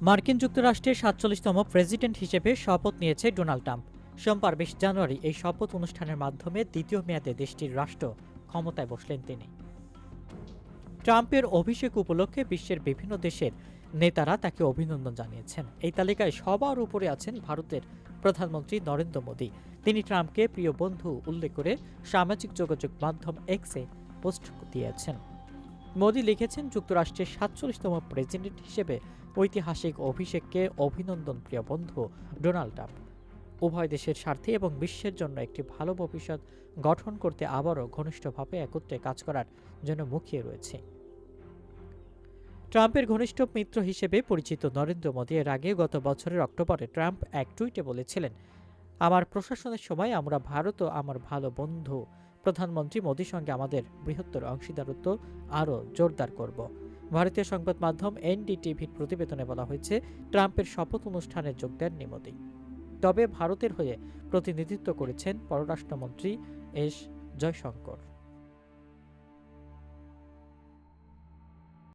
মার্কিন যুক্তরাষ্ট্রের সাতচল্লিশতম প্রেসিডেন্ট হিসেবে শপথ নিয়েছে ডোনাল্ড ট্রাম্প। সোমবার বিশ জানুয়ারি এই শপথ অনুষ্ঠানের মাধ্যমে দ্বিতীয় মেয়াদে দেশটির রাষ্ট্র ক্ষমতায় বসলেন তিনি। ট্রাম্পের অভিষেক উপলক্ষে বিশ্বের বিভিন্ন দেশের নেতারা তাকে অভিনন্দন জানিয়েছেন। এই তালিকায় সবার উপরে আছেন ভারতের প্রধানমন্ত্রী নরেন্দ্র মোদী। তিনি ট্রাম্পকে প্রিয় বন্ধু উল্লেখ করে সামাজিক যোগাযোগ মাধ্যম এক্সে পোস্ট দিয়েছেন। মোদী লিখেছেন, যুক্তরাষ্ট্রের সাতচল্লিশতম প্রেসিডেন্ট হিসেবে ঐতিহাসিক অভিষেককে অভিনন্দন, প্রিয় বন্ধু, ডোনাল্ড ট্রাম্প। উভয় দেশের স্বার্থে এবং বিশ্বের জন্য একটি ভালো ভবিষ্যৎ গঠন করতে আবারও ঘনিষ্ঠভাবে একত্রে কাজ করার জন্য মুখিয়ে রয়েছে। ট্রাম্পের ঘনিষ্ঠ মিত্র হিসেবে পরিচিত নরেন্দ্র মোদী এর আগে গত বছরের অক্টোবরে ট্রাম্প এক টুইটে বলেছিলেন, আমার প্রশাসনের সময় আমরা ভারত ও আমার ভালো বন্ধু প্রধানমন্ত্রী মোদীর সঙ্গে আমাদের বৃহত্তর অংশীদারত্ব আরও জোরদার করব। ভারতীয় সংবাদ মাধ্যম এনডিটিভির প্রতিবেদনে বলা হয়েছে, ট্রাম্পের শপথ অনুষ্ঠানে যোগ দেননি মোদী। তবে ভারতের হয়ে প্রতিনিধিত্ব করেছেন পররাষ্ট্রমন্ত্রী এস জয়শঙ্কর।